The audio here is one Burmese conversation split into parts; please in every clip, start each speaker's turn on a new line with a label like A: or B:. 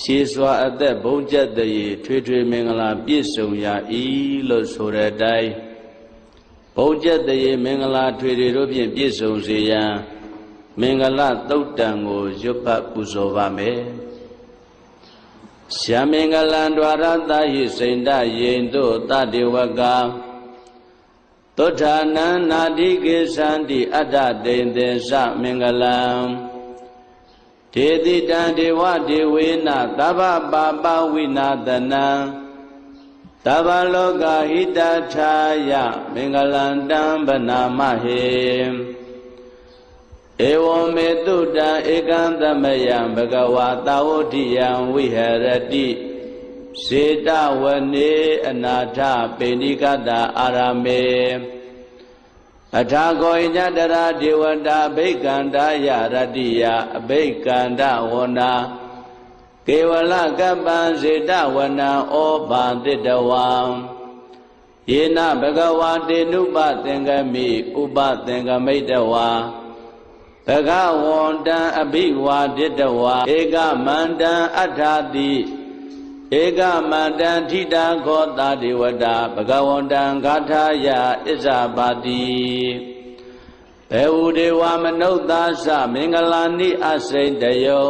A: ရှေးစွာအသက်ဘုံကျက်တည်းထွေထွေမင်္ဂလာပြည့်စုံရာဤလို့ဆိုတဲ့အတိုင်းဘုံကျက်တည်းမင်္ဂလာထွေထွေတို့ဖြင့်ပြည့်စုံစေရန်မင်္ဂလာသုတ်တံကိုရွတ်ဖတ်ပူဇော်ပါမယ်ရှာမင်္ဂလံ द्वार တာဟိစိန္ဒယေင်တို့တတေဝကသုဋ္ဌာနံနာတိကေသန္တိအတ္တတေင်သေသမင်္ဂလံ ဒေတိတံဒေဝဒေဝေနသဗ္ဗပါပဝိနာတနံသဗ္ဗလောကဟိတထာယမင်္ဂလံတံဗနာမဟေဧဝမေတုတံဧကံသမယံဘဂဝါတာဝတိယံဝိဟရတိစေတဝနေအနာထပိဏိကတာအာရမေ အထာကောညတရာဒေဝတာအဘိကန္တာယရတ္တိယအဘိကန္တဝနာကေဝလကပ္ပံစေတဝနံဩဘာတိတဝံယေနဘဂဝါတေနုပသင်္ကမိဥပသင်္ကမိတဝါဘဂဝန္တံအဘိဝါဒိတဝါဧကမန္တံအထာတိ ဧကမန္တံထိတာခောတာဒေဝတာဘဂဝန္တံဂါထာယဣဇာပါတိဘေဝဒေဝမနုဿာသမင်္ဂလာနိအစိတယုံ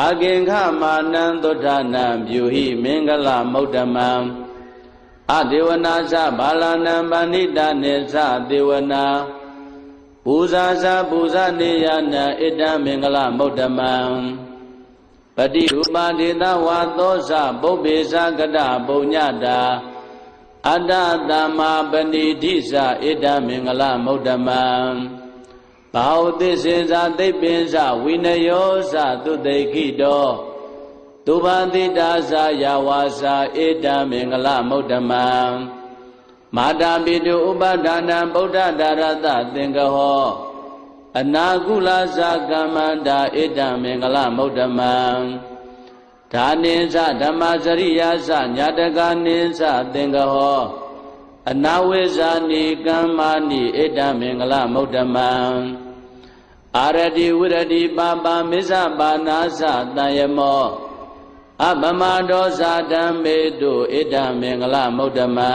A: အာကင်္ခမာနံသုဒ္ဓနာပြုဟိမင်္ဂလမௌတမံအဒေဝနာသဘာလနံပဏိတနေသဒေဝနာပူဇာဇာပူဇာနေယနာဣတံမင်္ဂလမௌတမံ ပတိရူပဒေသဝါသောဇပုပ္ပေဇကတပုံညတာအတ္တတမပဏိတိဇဣတံမင်္ဂလမௌတမံဘာဝသစ္စေဇာသိပ္ပင်ဇဝိနယောဇသုတေခိတောသူဘာတိတာဇာယဝါစာဣတံမင်္ဂလမௌတမံမာတာပိတုဥပဒါနံဗုဒ္ဓဒါရတသင်္ကဟော အနာကုလဇာကမ္မန္တာဣတံမင်္ဂလမௌတမံဒါနိသဓမ္မစရိယာသညာတကနိသသင်္ကဟောအနာဝိဇာနိကမ္မာနိဣတံမင်္ဂလမௌတမံအာရတိဝရတိပါပါမစ္ဆပါနာသတံယမောအပမဒောဇာဓမ္မေတုဣတံမင်္ဂလမௌတမံ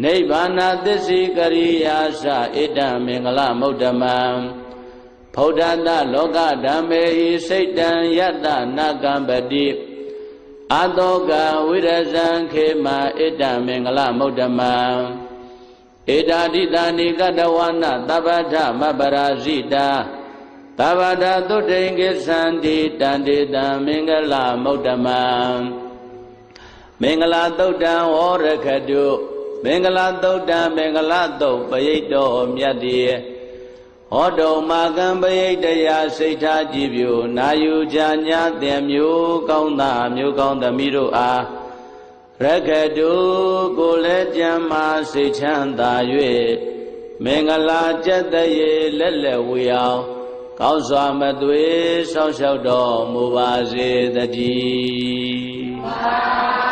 A: နိဗ္ဗာနသစ္စိကရိယာသဣတံမင်္ဂလမௌတမံဖௌဒန္တလောကဓမ္မေဟိစိတ်တံယတ္တနာကံပတိအတောကဝိရဇံခေမဣတံမင်္ဂလမௌတမံဧတာတိတာနိကတဝနာသဗ္ဗထမပရာဇိတာသဗ္ဗဒသုတိင်္ဂသန္တိတန္တိတံမင်္ဂလမௌတမံမင်္ဂလာသုတ်တံဝရခတု မင်္ဂလာသုတ်တံမင်္ဂလာသုတ်ပရိတ်တော်မြတ်တည်းဟောတုံမာကံပရိတ်တရားစိတ်ထားကြည်ပြူနာယူကြညာတင်မျိုးကောင်းသာမျိုးကောင်းသမီးတို့အားရခတုကိုလည်းကြံမာစိတ်ချမ်းသာ၍မင်္ဂလာကျက်တရေလက်လက်ဝေအောင်ကောင်းစွာမသွေဆောက်ရှောက်တော်မူပါစေတည်း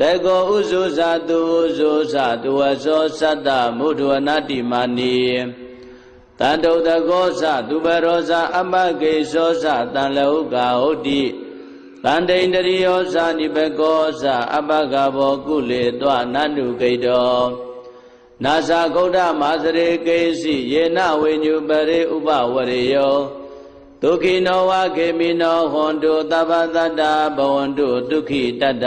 A: တေကောဥဇုဇာတုဥဇုဇာတုဝဇောသတ္တမုဒ္ဒဝနတိမာနီတန္တုတကောဇသူပရောဇအမကေဇောဇတန်လဟုကာဟုတ်တိတန္တိန္တရိယောဇနိဘကောဇအပကဘောကုလေတွနန္တုကိတောနာဇာဂௌဒမာစရေကေစီယေနဝိညုပရိဥပဝရေယောဒုက္ခိနောဝခေမိနောဟွန်တုသဗ္ဗတတ္တဘဝန္တုဒုက္ခိတတ္တ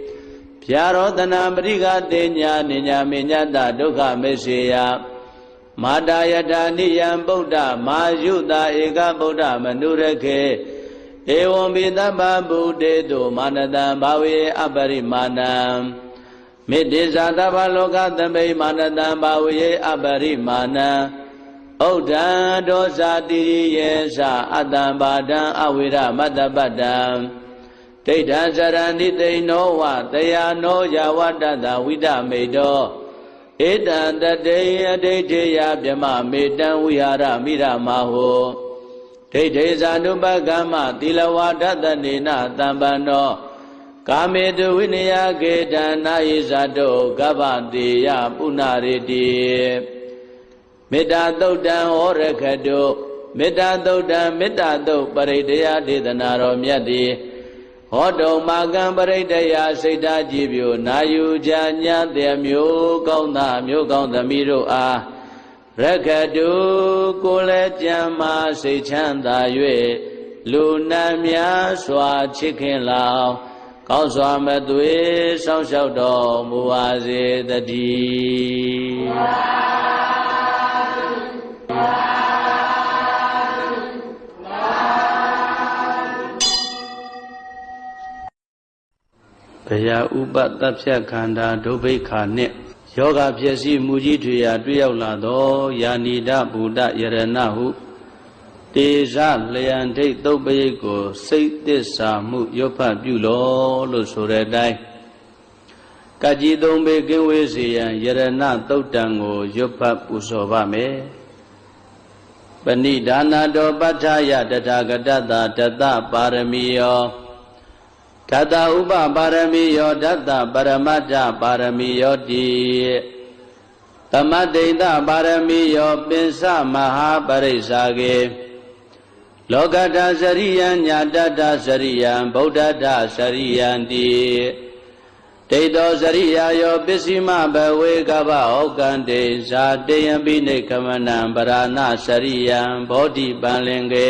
A: ဖြာရောတနာပရိကတေညာနိညာမေညတဒုက္ခမေစေယမာတာယထာနိယံဗုဒ္ဓမာယုတာဧကဗုဒ္ဓမနုရခေဧဝံပိတဗ္ဗဗုတေတုမာနတံဘာဝေအပရိမာဏံမေတ္တိဇာတဗ္ဗလောကသမိမာနတံဘာဝေအပရိမာဏံဥဒ္ဒံဒောဇာတိယေသအတ္တံဘာဒံအဝိရမတ္တပတ္တံ ဒိဋ္ဌံဇရဏိသိနောဝတယာနောယဝတ္တတဝိဒမေတောဧတံတတေယဒိဋ္ဌေယဗြမမေတံဝိဟာရမိရမဟောဒိဋ္ဌေဇာနုပကမ္မသီလဝါဒတနေနတံပန္နောကာမေတုဝိနယကေတနာယိဇာတောကဗ္ဗတေယပုဏ္ဏရေတိမေတ္တာသုတ်တံဟောရခတုမေတ္တာသုတ်တံမေတ္တာသုတ်ပရိတယဒေသနာတော်မြတ်သည် ဟောတုံမာကံပရိတယစိတ်ဓာကြည်ပြိုနာယူကြညာတဲ့မျိုးကောင်းသားမျိုးကောင်းသမီးတို့အားရခတုကိုလည်းကြံမာစိတ်ချမ်းသာ၍လူနာများစွာချစ်ခင်လောင်ကောင်းစွာမသွေစောင့်ရှောက်တော်မူပါစေတည်း ယဥပတဖြတ်ခန္ဓာဒုဗိခာနှင့်ယောဂဖြစ်စီမူကြီးထွေရာတွေ့ရောက်လာသောယာနိဒဗုဒ္ဓယရဏဟုတေဇလျံဒိတ်သုတ်ပရိတ်ကိုစိတ်သစ္စာမှုရွတ်ဖတ်ပြုလောလို့ဆိုတဲ့အတိုင်းကကြီးသုံးပေကင်းဝေးစေရန်ယရဏသုတ်တံကိုရွတ်ဖတ်ပူဇော်ပါမယ်ပဏိဒါနာတော်ပဋ္ဌာယတထာဂတတတတပါရမီယော ဓတ္တဥပပါရမီယောဓတ္တပရမတ္ထပါရမီယောတိသမတ္တိတပါရမီယောပင်စမဟာပရိစ္ဆာကေလောကတစရိယံညာတတစရိယံဗုဒ္ဓတစရိယံတိဒိဋ္ဌောစရိယာယောပစ္စည်းမဘဝေကဗဟောကံတေဇာတေယံပိနေကမနံပရဏစရိယံဘောဓိပံလင်ကေ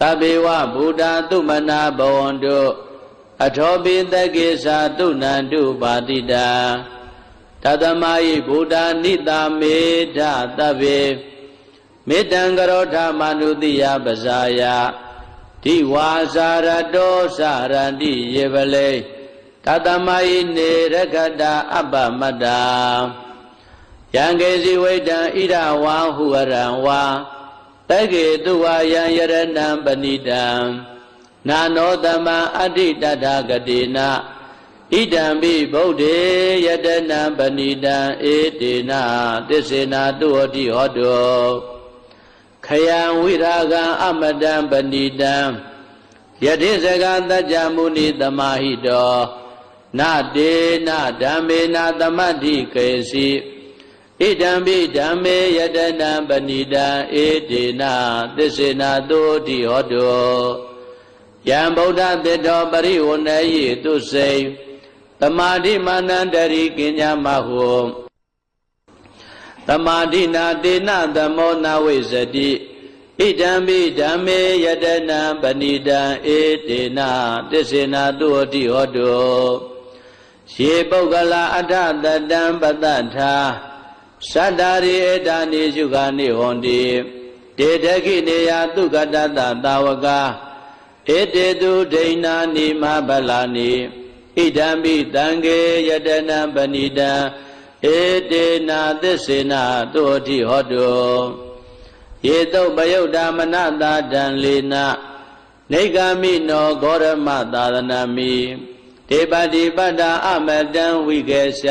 A: သဗ္ဗေဝဗုဒ္ဓသုမနာဘဝန္တုအထောပိတကေသာတုဏန္တုပါတိတာတသမယိဗုဒ္ဓနိတာမေဓသဗ္ဗေမေတ္တံကရောဓမနုတိယပဇာယဒီဝါစာရတောစရန္တိယေပလေတသမယိနေရခတာအပ္ပမတ္တာယံကေစီဝိတံဣဒဝါဟုရံဝါ တကေတုဝါယံယရဏံပဏိတံနာနောတမံအဋ္ဌိတတဂတိနာဣဒံပိဗုဒ္ဓေယတနံပဏိတံဧတေနသစ္စေနာတုဟတိဟောတောခယံဝိရာဂံအမတံပဏိတံယတိစကတัจ jা မုနိသမာဟိတောနတေနဓမ္မေနသမတ္တိကေစီ ဣဒံပိဓမ္မေယတနံပဏိတံဧတေနသစ္စေနာတုဟတိဟောတောယံဗုဒ္ဓတေတောပရိဝဏယေသူစိံတမာတိမာနန္တရိကိညာမဟုတမာတိနာတေနသမောနဝိဇတိဣဒံပိဓမ္မေယတနံပဏိတံဧတေနသစ္စေနာတုဟတိဟောတုယေပုဂ္ဂလာအထတတံပတ္တထာ သတ္တာရိဧတာနိစုခာနိဟောတိတေတခိနေယသုကတတသာဝကဧတေတုဒိဏာနိမဗလာနိဣဒံပိတံဃေယတနံပဏိတံဧတေနာသစ္စေနာတုဟတိဟောတုယေတုပယုတ်တာမနတာတံလေနနေဂာမိနောဂောရမသာသနာမိဒေပတိပတ္တာအမတံဝိကေရှ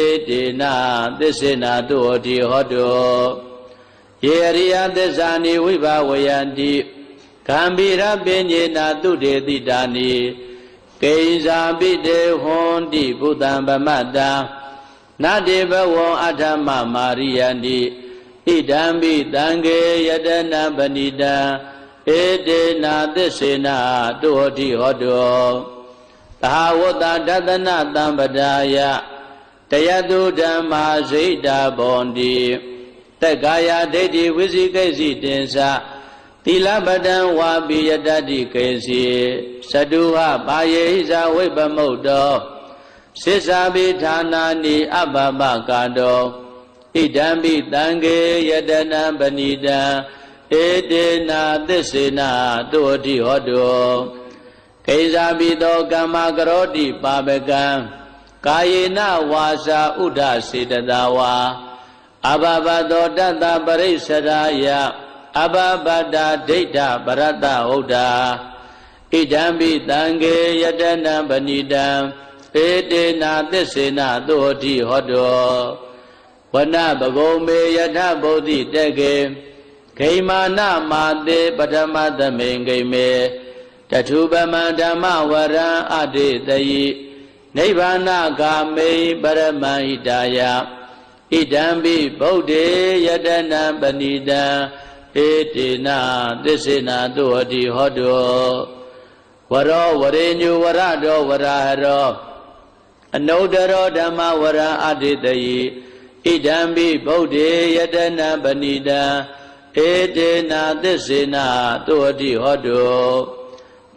A: ဧတေနသစ္စေနာတုဟောတိဟောတုယေရိယသစ္စာနိဝိဘဝယန္တိကံဗိရပင်ညေနာတုတေတိတာနိကိဉ္စာပိတေဟွန်တိဘုဒ္ဓံဗမတ္တနတေဘဝံအထမမာရိယန္တိဣဒံပိတံခေယတနာပဏိတံဧတေနာသစ္စေနာတုဟောတိဟောတောသဟဝတ္တဒသနတံပဒါယ တယတုဓမ္မာဇိတာဘောန္တိတက္ကာယဒိဋ္ဌိဝိသိကိစီတင်္စသီလပတံဝါပိယတတိကေစီသတုဟပါယေဟိဇဝိပမုတ်တောစိစ္ဆာပိဌာနာနိအဘဘကာတောဣဒံပိတံခေယတနံပဏိတံဧတေနာသစ္စေနာတုအတိဟောတုကိဇာပိတောကမ္မကရောတိပါပကံ ကာယေနဝါစာဥဒ္ဒစေတသာဝါအဘဘသောတတ္တပရိစ္ဆရာယအဘဘတာဒိဋ္ဌပရတဟုတ်တာဣဒံပိတံခေယတနံပဏိတံဧတေနာသစ္စေနာသုဟတိဟောတောဝနပဂုံမေယထဗုဒ္ဓိတကေဂိမာနမာတေပထမသမိန်ဂိမေတထုပမံဓမ္မဝရံအတေတယိ နိဗ္ဗာနဂာမေပရမဟိတာယဣဒံပိဗုဒ္ဓေယတနံပဏိတံဧတေနသစ္စေနာတုဟတိဟောတောဝရောဝရေညုဝရတောဝရဟရောအနုဒရောဓမ္မဝရံအတေတယိဣဒံပိဗုဒ္ဓေယတနာပဏိတံဧတေနာသစ္စေနာတုဟတိဟောတု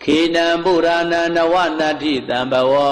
A: ခိနံပုရာဏနဝနတ္ထိတံဘဝံ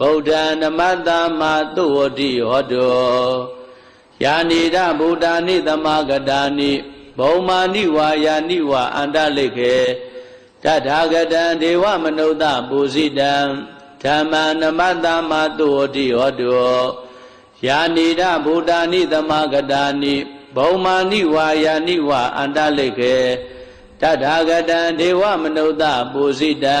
A: ဗုဒ္ဓံနမတ္တမသုဝတိဟောတုယာနိဒဗုဒ္ဓနိသမဂတာနိဘုံမာနိဝါယာနိဝါအန္တလိကေတထာဂတံဒေဝမနုဿပူဇိတံဓမ္မနမတ္တမသုဝတိဟောတုယာနိဒဗုဒ္ဓနိသမဂတာနိဘုံမာနိဝါယာနိဝါအန္တလိခေတထာဂတံဒေဝမနုဿပုစိတံ